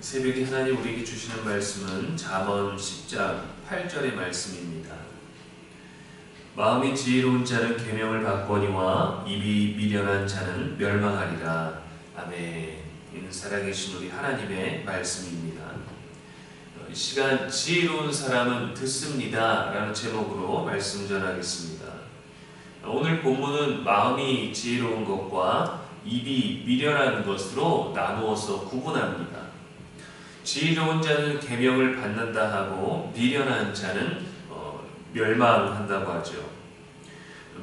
새벽에 하나님 우리에게 주시는 말씀은 잠언 10장 8절의 말씀입니다. 마음이 지혜로운 자는 계명을 받거니와 입이 미련한 자는 멸망하리라. 아멘. 이는 살아계신 우리 하나님의 말씀입니다. 이 시간 지혜로운 사람은 듣습니다. 라는 제목으로 말씀 전하겠습니다. 오늘 본문은 마음이 지혜로운 것과 입이 미련한 것으로 나누어서 구분합니다. 지혜로운 자는 계명을 받는다 하고 미련한 자는 어, 멸망한다고 하죠.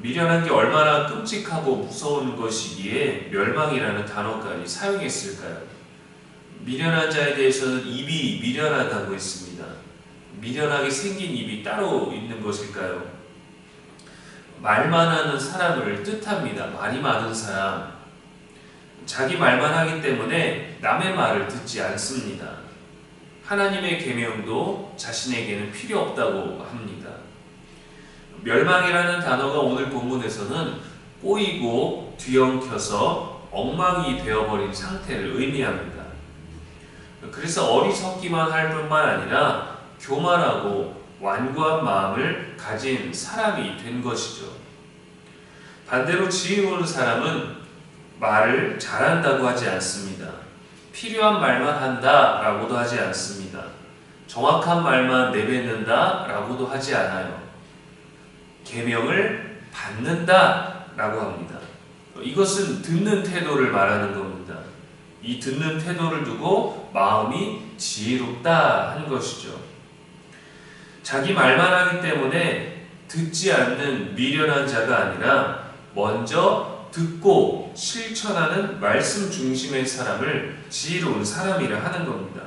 미련한 게 얼마나 끔찍하고 무서운 것이기에 멸망이라는 단어까지 사용했을까요? 미련한 자에 대해서는 입이 미련하다고 했습니다. 미련하게 생긴 입이 따로 있는 것일까요? 말만 하는 사람을 뜻합니다. 말이 많은 사람. 자기 말만 하기 때문에 남의 말을 듣지 않습니다. 하나님의 계명도 자신에게는 필요 없다고 합니다. 멸망이라는 단어가 오늘 본문에서는 꼬이고 뒤엉켜서 엉망이 되어버린 상태를 의미합니다. 그래서 어리석기만 할 뿐만 아니라 교만하고 완고한 마음을 가진 사람이 된 것이죠. 반대로 지혜로운 사람은 말을 잘한다고 하지 않습니다. 필요한 말만 한다 라고도 하지 않습니다. 정확한 말만 내뱉는다 라고도 하지 않아요. 계명을 받는다 라고 합니다. 이것은 듣는 태도를 말하는 겁니다. 이 듣는 태도를 두고 마음이 지혜롭다 하는 것이죠. 자기 말만 하기 때문에 듣지 않는 미련한 자가 아니라 먼저 듣고 실천하는 말씀 중심의 사람을 지혜로운 사람이라 하는 겁니다.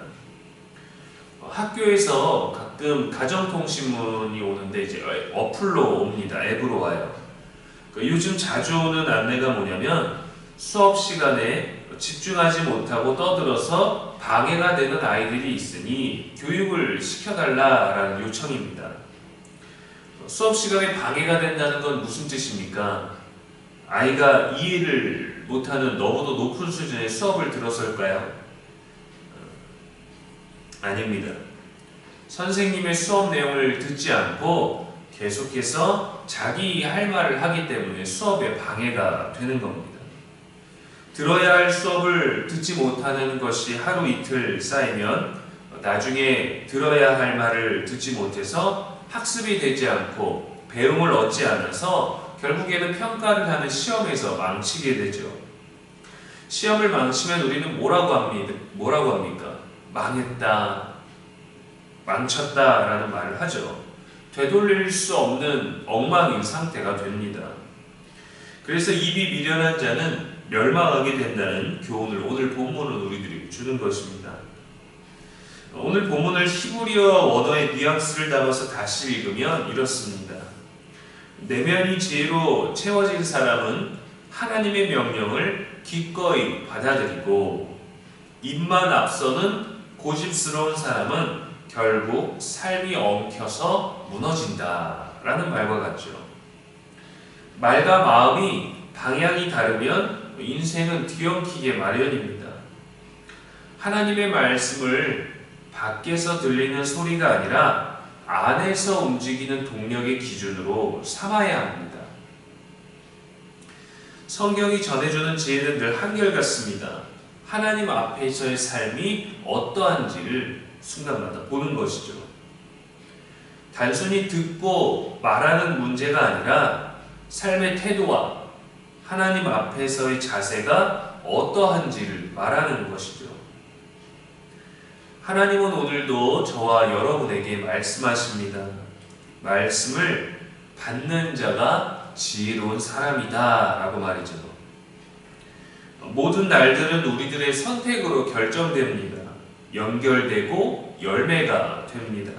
학교에서 가끔 가정통신문이 오는데 이제 어플로 옵니다. 앱으로 와요. 그러니까 요즘 자주 오는 안내가 뭐냐면 수업 시간에 집중하지 못하고 떠들어서 방해가 되는 아이들이 있으니 교육을 시켜달라라는 요청입니다. 수업 시간에 방해가 된다는 건 무슨 뜻입니까? 아이가 이해를 못하는 너무도 높은 수준의 수업을 들어서일까요? 아닙니다. 선생님의 수업 내용을 듣지 않고 계속해서 자기 할 말을 하기 때문에 수업에 방해가 되는 겁니다. 들어야 할 수업을 듣지 못하는 것이 하루 이틀 쌓이면 나중에 들어야 할 말을 듣지 못해서 학습이 되지 않고 배움을 얻지 않아서 결국에는 평가를 하는 시험에서 망치게 되죠. 시험을 망치면 우리는 뭐라고 합니까? 뭐라고 합니까? 망했다, 망쳤다라는 말을 하죠. 되돌릴 수 없는 엉망인 상태가 됩니다. 그래서 입이 미련한 자는 멸망하게 된다는 교훈을 오늘 본문은 우리들이 주는 것입니다. 오늘 본문을 히브리어 원어의 뉘앙스를 담아서 다시 읽으면 이렇습니다. 내면이 지혜로 채워진 사람은 하나님의 명령을 기꺼이 받아들이고 입만 앞서는 고집스러운 사람은 결국 삶이 엉켜서 무너진다 라는 말과 같죠. 말과 마음이 방향이 다르면 인생은 뒤엉키게 마련입니다. 하나님의 말씀을 밖에서 들리는 소리가 아니라 안에서 움직이는 동력의 기준으로 삼아야 합니다. 성경이 전해주는 지혜는 늘 한결같습니다. 하나님 앞에서의 삶이 어떠한지를 순간마다 보는 것이죠. 단순히 듣고 말하는 문제가 아니라 삶의 태도와 하나님 앞에서의 자세가 어떠한지를 말하는 것이죠. 하나님은 오늘도 저와 여러분에게 말씀하십니다. 말씀을 받는 자가 지혜로운 사람이다 라고 말이죠. 모든 날들은 우리들의 선택으로 결정됩니다. 연결되고 열매가 됩니다.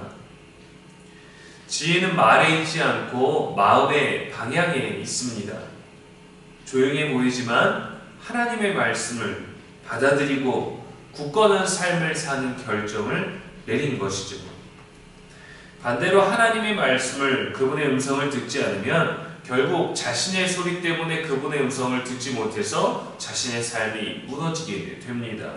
지혜는 말에 있지 않고 마음의 방향에 있습니다. 조용해 보이지만 하나님의 말씀을 받아들이고 굳건한 삶을 사는 결정을 내린 것이죠. 반대로 하나님의 말씀을 그분의 음성을 듣지 않으면 결국 자신의 소리 때문에 그분의 음성을 듣지 못해서 자신의 삶이 무너지게 됩니다.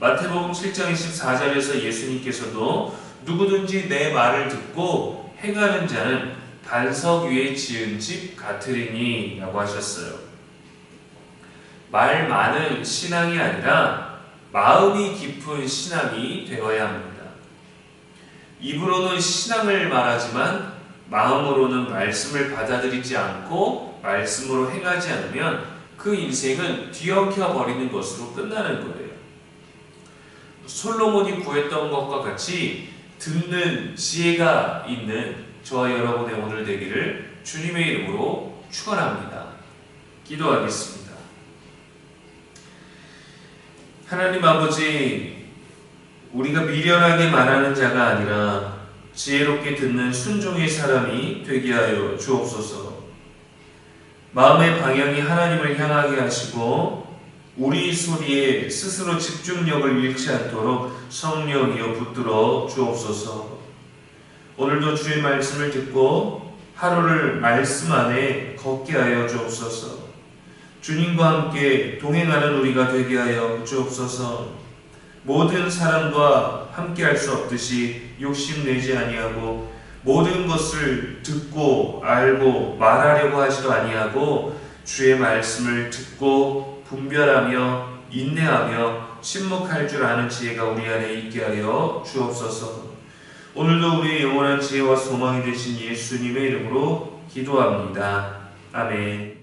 마태복음 7장 24절에서 예수님께서도 누구든지 내 말을 듣고 행하는 자는 반석 위에 지은 집 같으리니 라고 하셨어요. 말 많은 신앙이 아니라 마음이 깊은 신앙이 되어야 합니다. 입으로는 신앙을 말하지만 마음으로는 말씀을 받아들이지 않고 말씀으로 행하지 않으면 그 인생은 뒤엉켜 버리는 것으로 끝나는 거예요. 솔로몬이 구했던 것과 같이 듣는 지혜가 있는 저와 여러분의 오늘 되기를 주님의 이름으로 축원합니다. 기도하겠습니다. 하나님 아버지, 우리가 미련하게 말하는 자가 아니라 지혜롭게 듣는 순종의 사람이 되게 하여 주옵소서. 마음의 방향이 하나님을 향하게 하시고 우리 소리에 스스로 집중력을 잃지 않도록 성령이여 붙들어 주옵소서. 오늘도 주의 말씀을 듣고 하루를 말씀 안에 걷게 하여 주옵소서. 주님과 함께 동행하는 우리가 되게 하여 주옵소서. 모든 사람과 함께 할 수 없듯이 욕심내지 아니하고 모든 것을 듣고 알고 말하려고 하지도 아니하고 주의 말씀을 듣고 분별하며 인내하며 침묵할 줄 아는 지혜가 우리 안에 있게 하여 주옵소서. 오늘도 우리의 영원한 지혜와 소망이 되신 예수님의 이름으로 기도합니다. 아멘.